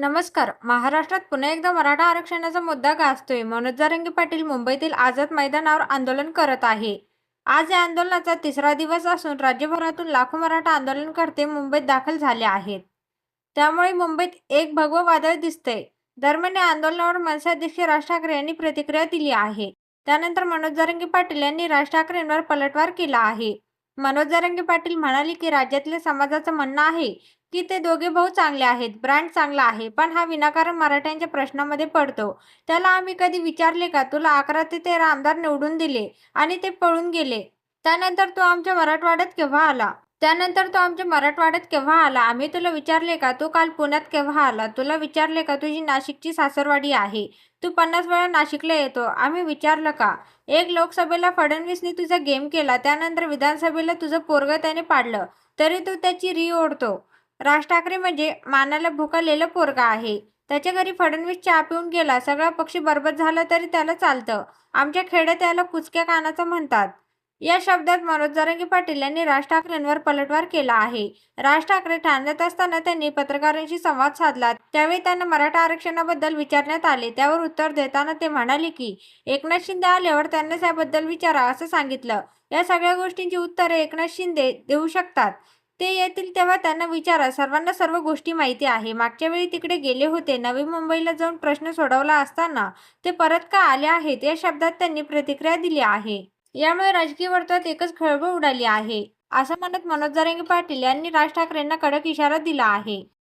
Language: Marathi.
नमस्कार. महाराष्ट्रात पुन्हा एकदा मराठा आरक्षणाचा मुद्दा गाजतोय. मनोज पाटील मुंबईतील आझाद मैदानावर आंदोलन करत आहे. आज या आंदोलनाचा तिसरा दिवस असून राज्यभरातून लाखो मराठा आंदोलनकर्ते मुंबईत दाखल झाले आहेत. त्यामुळे मुंबईत एक भगवं वादळ दिसतंय. दरम्यान या आंदोलनावर मनसे अध्यक्ष राज ठाकरे यांनी प्रतिक्रिया दिली आहे. त्यानंतर मनोज जारंगी पाटील यांनी राज ठाकरेंवर पलटवार केला आहे. मनोज जारंगी पाटील म्हणाले की राज्यातल्या समाजाचं म्हणणं आहे की ते दोघे भाऊ चांगले आहेत ब्रँड चांगला आहे पण हा विनाकारण मराठ्यांच्या प्रश्नामध्ये पडतो. त्याला आम्ही कधी विचारले का? तुला अकरा ते तेरा आमदार निवडून दिले आणि ते पळून गेले. त्यानंतर तो आमच्या मराठवाड्यात केव्हा आला? त्यानंतर तो आमच्या मराठवाड्यात केव्हा आला? आम्ही तुला विचारले का? तू काल पुण्यात केव्हा आला? तुला विचारले का? तुझी नाशिकची सासरवाडी आहे. तू पन्नास वेळा नाशिकला येतो. आम्ही विचारलं का? एक लोकसभेला फडणवीसने तुझा गेम केला. त्यानंतर विधानसभेला तुझं पोरगं त्याने पाडलं. तरी तू त्याची री ओढतो. राज ठाकरे म्हणजे मानाला भुकालेलं पोरगा आहे. त्याच्या घरी फडणवीस चहा पिऊन गेला. सगळा पक्षी बरबद झाला तरी त्याला चालतं. आमच्या खेड्यात त्याला कुचक्या कानाचं म्हणतात. या शब्दात मनोज जरंगी पाटील यांनी राज ठाकरेंवर पलटवार केला आहे. राज ठाकरे ठाण्यात असताना त्यांनी पत्रकारांशी संवाद साधला. त्यावेळी त्यांना मराठा आरक्षणाबद्दल विचारण्यात आले. त्यावर उत्तर देताना ते म्हणाले की एकनाथ शिंदे आल्यावर त्यांना त्याबद्दल विचारा असं सांगितलं. या सगळ्या गोष्टींची उत्तरे एकनाथ शिंदे देऊ शकतात. ते येतील तेव्हा त्यांना विचारा. सर्वांना सर्व गोष्टी माहिती आहे. मागच्या वेळी तिकडे गेले होते. नवी मुंबईला जाऊन प्रश्न सोडवला असताना ते परत का आले आहेत? या शब्दात त्यांनी प्रतिक्रिया दिली आहे. यामुळे राजकीय वर्तुळात एकच खळबळ उडाली आहे. असं म्हणत मनोज जरांगे पाटील यांनी राज ठाकरेंना कडक इशारा दिला आहे.